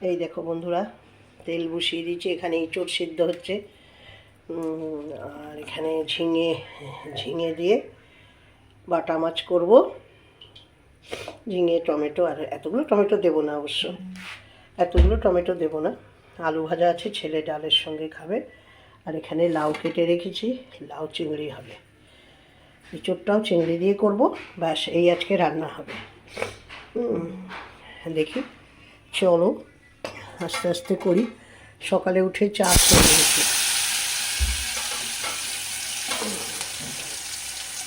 এই দেখো বন্ধুরা, তেল বসিয়ে দিয়েছি এখানে ইঁচড় সিদ্ধ হচ্ছে। আর এখানে ঝিঙে ঝিঙে দিয়ে বাটা মাছ করব। ঝিঙে, টমেটো, আর এতগুলো টমেটো দেবো না অবশ্য। এতগুলো টমেটো দেবো না। আলু ভাজা আছে, ছেলে ডালের সঙ্গে খাবে। আর এখানে লাউ কেটে রেখেছি, লাউ চিংড়ি হবে। ইঁচড়টাও চিংড়ি দিয়ে করব, ব্যাস, এই আজকে রান্না হবে। দেখি, চলো। আস্তে আস্তে করি। সকালে উঠে চা নিয়েছি।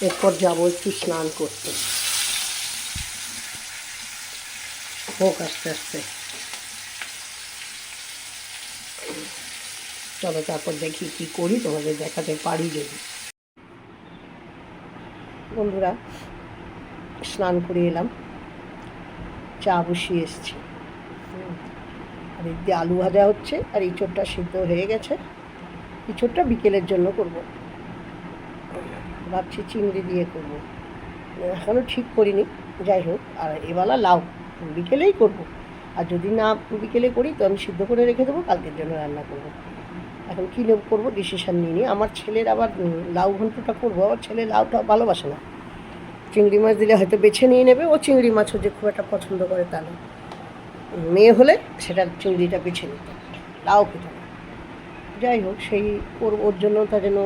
এরপর যাব একটু স্নান করতে। হোক আস্তে আস্তে। চলো তারপর দেখি কি করি, তোমাদের দেখাতে পারি যদি। বন্ধুরা, স্নান করে এলাম। চা বসিয়ে এসছি। আর এদিক দিয়ে আলু ভাজা হচ্ছে, আর ইঁচড়টা সিদ্ধ হয়ে গেছে। ইঁচড়টা বিকেলের জন্য করব। ভাবছি চিংড়ি দিয়ে করব। এখনও ঠিক করিনি, যাই হোক। আর এবেলা লাউ, বিকেলেই করব। আর যদি না বিকেলে করি, তো আমি সিদ্ধ করে রেখে দেবো, কালকের জন্য রান্না করব। এখন কী নেব করব? ডিসিশান নিয়ে নিই। আমার ছেলের আবার লাউ ঘন্টটা করব। আমার ছেলে লাউটা ভালোবাসে না। চিংড়ি মাছ দিলে হয়তো বেছে নিয়ে নেবে। ও চিংড়ি মাছও যে খুব একটা পছন্দ করে তা না। মেয়ে হলে সেটা চিংড়িটা বেছে নিত তাও খেত যাই হোক, সেই ওর ওর জন্য তার যেন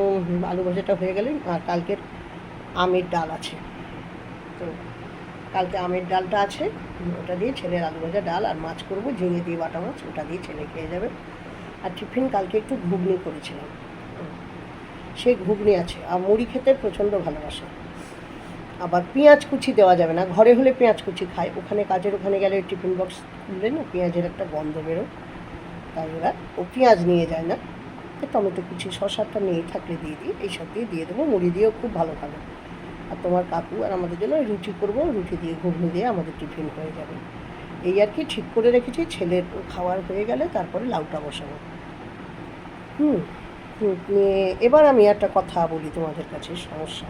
আলু ভাজাটা হয়ে গেলে, আর কালকের আমের ডাল আছে। তো কালকে আমের ডালটা আছে, ওটা দিয়ে ছেলের আলু ভাজা ডাল আর মাছ করব, ঝিঙে দিয়ে বাটা মাছ, ওটা দিয়ে ছেলে খেয়ে যাবে। আর টিফিন কালকে একটু ঘুগনি করেছিলাম। সেই ঘুগনি আছে, আর মুড়ি খেতে প্রচণ্ড ভালোবাসে। আবার পেঁয়াজ কুচি দেওয়া যাবে না। ঘরে হলে পেঁয়াজ কুচি খায়। ওখানে কাজের ওখানে গেলে টিফিন বক্স খুললে না পেঁয়াজের একটা গন্ধ বেরো তাই ওরা ও পেঁয়াজ নিয়ে যায় না। টমেটো কুচি শশাটা নিয়ে থাকলে দিয়ে দিই। এইসব দিয়ে দিয়ে দেবো। মুড়ি দিয়েও খুব ভালো খাবে। আর তোমার কাকু আর আমাদের জন্য রুটি করব। রুটি দিয়ে ঘুগনি দিয়ে আমাদের টিফিন হয়ে যাবে। এই আর কি ঠিক করে রেখেছি। ছেলের খাওয়ার হয়ে গেলে তারপরে লাউটা বসাবো। হুম, এবার আমি একটা কথা বলি তোমাদের কাছে সমস্যা।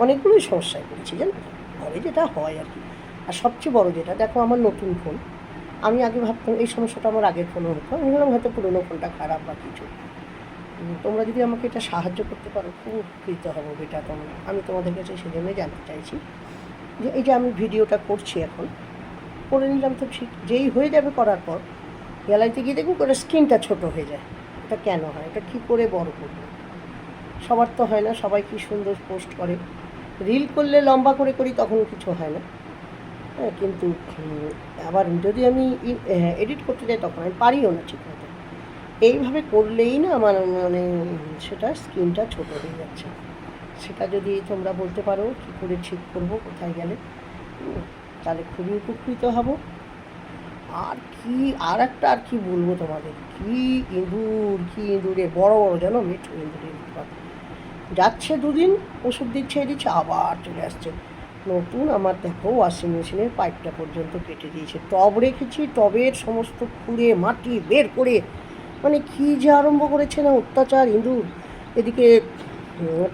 অনেকগুলোই সমস্যায় পড়েছি জানো? ঘরে যেটা হয় আর কি। আর সবচেয়ে বড় যেটা, দেখো আমার নতুন ফোন। আমি আগে ভাবতাম এই সমস্যাটা আমার আগের ফোনে হতো। আমি ভাবলাম হয়তো পুরোনো ফোনটা খারাপ বা কিছু। তোমরা যদি আমাকে এটা সাহায্য করতে পারো, খুব উপকৃত হব বেটা তোমরা। আমি তোমাদের কাছে সেজন্যই জানতে চাইছি যে এই যে আমি ভিডিওটা করছি এখন, করে নিলাম তো ঠিক। যেই হয়ে যাবে করার পর, গ্যালারিতে গিয়ে দেখুন করে স্ক্রিনটা ছোট হয়ে যায়। এটা কেন হয়? এটা কী করে বড় করব? সবার তো হয় না, সবাই কি সুন্দর পোস্ট করে। রিল করলে লম্বা করে করি, তখন কিছু হয় না। হ্যাঁ কিন্তু আবার যদি আমি এডিট করতে যাই, তখন আমি পারিও না ঠিক মতো। এইভাবে করলেই না আমার মানে সেটা স্ক্রিনটা ছোট হয়ে যাচ্ছে। সেটা যদি তোমরা বলতে পারো, কী করে ঠিক করব, কোথায় গেলে তাহলে খুবই উপকৃত হব। আর কি, আর একটা, আর কি বলব তোমাদের? কি ইঁদুর, কি ইঁদুরে, বড় বড় যেন মিঠু ইঁদুরের উৎপাত যাচ্ছে দুদিন, ওষুধ দিচ্ছে দিচ্ছে, আবার চলে আসছে। নতুন, আমার দেখো ওয়াশিং মেশিনের পাইপটা পর্যন্ত কেটে দিয়েছে। টব রেখেছি, টবের সমস্ত খুঁড়ে, মাটি বের করে মানে কি যে আরম্ভ করেছে না অত্যাচার, ইঁদুর। এদিকে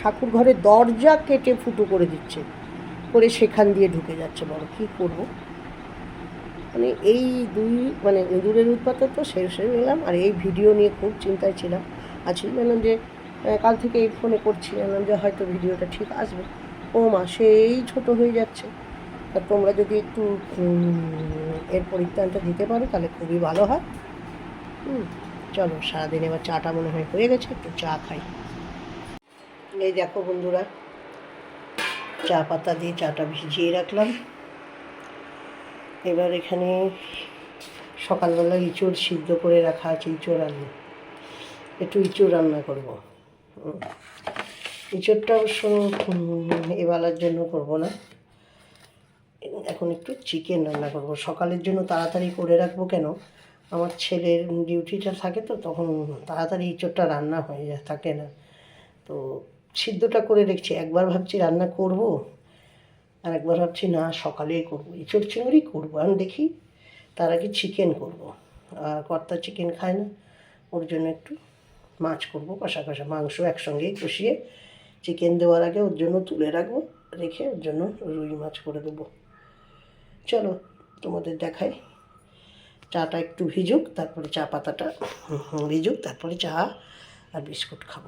ঠাকুর ঘরের দরজা কেটে ফুটো করে দিচ্ছে, করে সেখান দিয়ে ঢুকে যাচ্ছে। বড় কী করব? মানে এই দুই মানে ইঁদুরের উৎপাতে তো শেষ হয়ে গেলাম, আর এই ভিডিও নিয়ে খুব চিন্তায় ছিলাম। আছি বললাম যে কাল থেকে এই ফোনে করছি বললাম যে হয়তো ভিডিওটা ঠিক আসবে। ও মা, সেই ছোট হয়ে যাচ্ছে। তা তোমরা যদি একটু এর পরিত্রাণটা দিতে পারো, তাহলে খুবই ভালো হয়। হুম, চলো, সারাদিন এবার চাটা মনে হয় হয়ে গেছে, একটু চা খাই। এই দেখো বন্ধুরা, চা পাতা দিয়ে চাটা ভিজিয়ে রাখলাম। এবার এখানে সকালবেলা ইঁচড় সিদ্ধ করে রাখা আছে, ইঁচড় আলু একটু ইঁচড় রান্না করব। হুম। ইঁচড়টা অবশ্য এবেলার জন্য করব না। এখন একটু চিকেন রান্না করব। সকালের জন্য তাড়াতাড়ি করে রাখব কেন? আমার ছেলের ডিউটিটা থাকে তো, তখন তাড়াতাড়ি ইঁচড়টা রান্না হয়ে যায়, থাকে না। তো সিদ্ধটা করে রেখেছি। একবার ভাবছি রান্না করব আর একবার ভাবছি না, সকালেই করব। ইঁচড় চিংড়ি করব আমি দেখি তার আগে চিকেন করব। আর কর্তা চিকেন খায় না, ওর জন্য একটু মাছ করব কষা কষা মাংস একসঙ্গেই কষিয়ে চিকেন দেওয়ার আগে ওর জন্য তুলে রাখব রেখে ওর জন্য রুই মাছ করে দেবো। চলো তোমাদের দেখাই। চাটা একটু ভিজুক তারপরে চা পাতাটা ভিজুক তারপরে চা আর বিস্কুট খাব।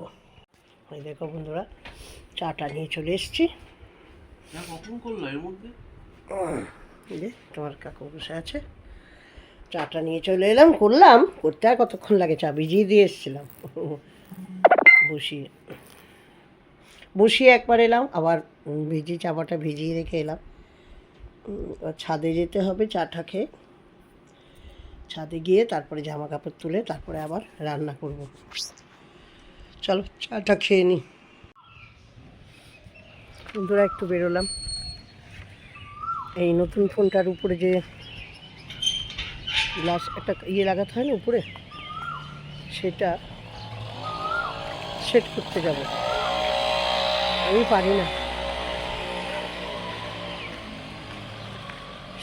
ওই দেখো বন্ধুরা চাটা নিয়ে চলে এসেছি। না কখন করল এর মধ্যে? এই যে তোমার কাকু বসে আছে। চাটা নিয়ে চলে এলাম, করলাম, করতে আর কতক্ষণ লাগে? চা ভিজিয়ে দিয়ে এসেছিলাম। বসিয়ে। বসিয়ে একবার এলাম, আবার ভিজিয়ে চাপাটা ভিজিয়ে রেখে এলাম। ছাদে যেতে হবে চাটা খেয়ে। ছাদে গিয়ে তারপরে জামা কাপড় তুলে তারপরে আবার রান্না করব। চলো, চাটা খেয়ে নিই বন্ধুরা, একটু বেরোলাম। এই নতুন ফোনটার উপরে যে গ্লাস একটা ইয়ে লাগাতে হয় না উপরে? সেটা সেট করতে যাব। আমি পারি না।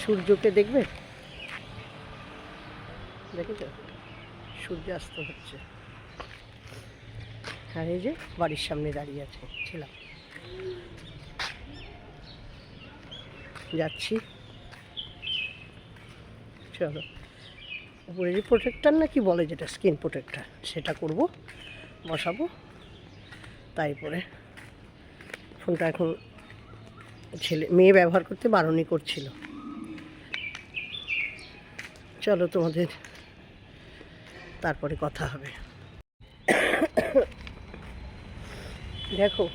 সূর্যকে দেখবে? দেখেছ? সূর্যাস্ত হচ্ছে। আর এই যে বাড়ির সামনে দাঁড়িয়ে আছে, ছিলাম। যাচ্ছি। চলো। উপরে যে প্রোটেক্টার না কি বলে যেটা স্কিন প্রোটেক্টার সেটা করব, বসাবো। তারপরে ফোনটা এখন ছেলে, মেয়ে ব্যবহার করতে বারণই করছিল। চলো তোমাদের তারপরে কথা হবে। দেখো,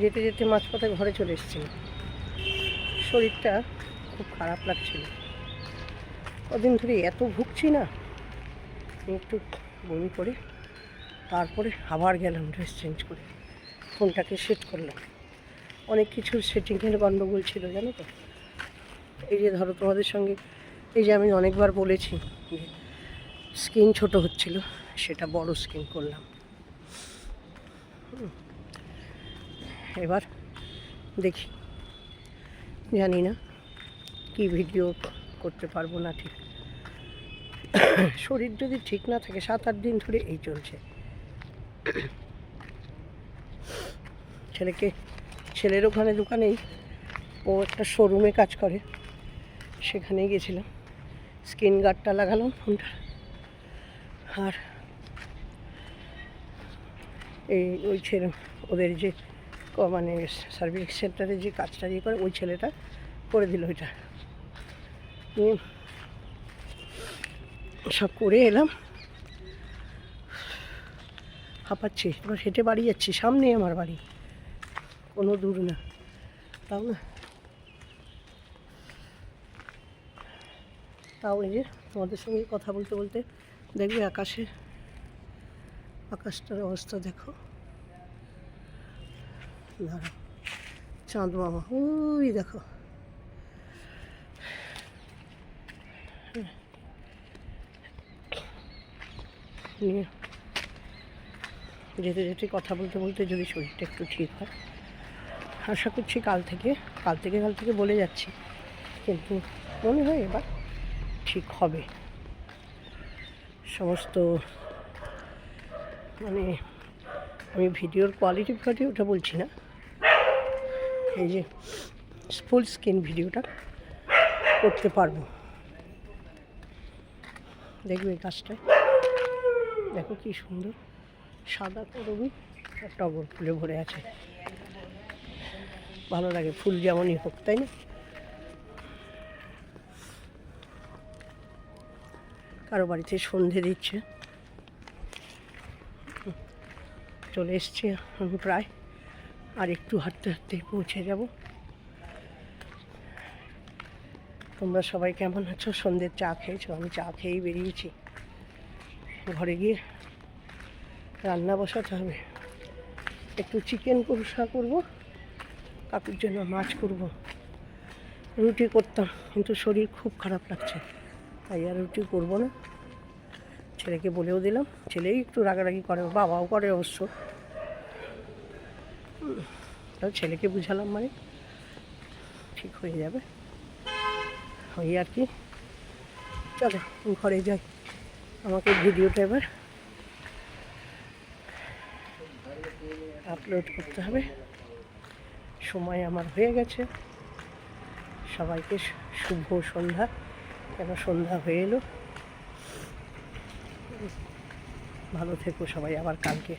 যেতে যেতে মাঝপথে ঘরে চলে এসেছিল শরীরটা খুব খারাপ লাগছিল। কদিন ধরে এত ভুগছি না। একটু বমি করে, তারপরে আবার গেলাম ড্রেস চেঞ্জ করে। ফোনটাকে সেট করলাম। অনেক কিছু সেটিংয়ের গণ্ডগোল ছিল, জানো তো? এই যে ধরো তোমাদের সঙ্গে, এই যে আমি অনেকবার বলেছি যে স্ক্রিন ছোট হচ্ছিল, সেটা বড় স্ক্রিন করলাম। এবার দেখি। জানি না কি ভিডিও করতে পারব না ঠিক। শরীর যদি ঠিক না থাকে, সাত আট দিন ধরে এই চলছে। ছেলেকে, ছেলের ওখানে দোকানেই, ও একটা শোরুমে কাজ করে। সেখানেই গেছিলাম। স্ক্রিন গার্ডটা লাগালাম ফোনটা। আর এই ওই ছেলে, ওদের যে মানে সার্ভিস সেন্টারে যে কাজটা ইয়ে করে, ওই ছেলেটা করে দিল ওইটা। নিয়ে সব করে এলাম। হাঁপাচ্ছি এবার হেঁটে বাড়ি যাচ্ছি, সামনে আমার বাড়ি। কোনো দূর না। তাও না? তাও এই যে তোমাদের সঙ্গে কথা বলতে বলতে দেখবে আকাশে, আকাশটার অবস্থা দেখো। দাঁড়াও। চাঁদ মামা, ওই দেখো। নিয়ে যেতে যেতে কথা বলতে বলতে যদি শরীরটা একটু ঠিক হয়। আশা করছি কাল থেকে কাল থেকে কাল থেকে বলে যাচ্ছি। কিন্তু মনে হয় এবার ঠিক হবে। সমস্ত মানে আমি ভিডিওর কোয়ালিটি ফাটি ওটা বলছি না। এই যে ফুল স্ক্রিন ভিডিওটা করতে পারব। দেখবে এই দেখো কি সুন্দর। সাদা করবি আর টগর ফুলে ভরে আছে। ভালো লাগে, ফুল যেমনই হোক, তাই না? কারও বাড়িতে সন্ধে দিচ্ছে। চলে এসছি আমি প্রায়, আর একটু হাঁটতে হাঁটতে পৌঁছে যাব। তোমরা সবাই কেমন আছো? সন্ধ্যের চা খেয়েছো? আমি চা খেয়েই বেরিয়েছি। ঘরে গিয়ে রান্না বসাতে হবে। একটু চিকেন কষা করব, কাকুর জন্য মাছ করব। রুটি করতাম, কিন্তু শরীর খুব খারাপ লাগছে। তাই আর রুটি করব না। ছেলেকে বলেও দিলাম, ছেলেই একটু রাগারাগি করে, বাবাও করে অবশ্য। ছেলেকে বুঝালাম মানে ঠিক হয়ে যাবে। ওই আর কি। চলো, ঘরে যাই। আমাকে ভিডিওটা এবার আপলোড করতে হবে। সময় আমার হয়ে গেছে। সবাইকে শুভ সন্ধ্যা। কেন সন্ধ্যা হয়ে এলো? ভালো থেকো সবাই, আবার কালকে।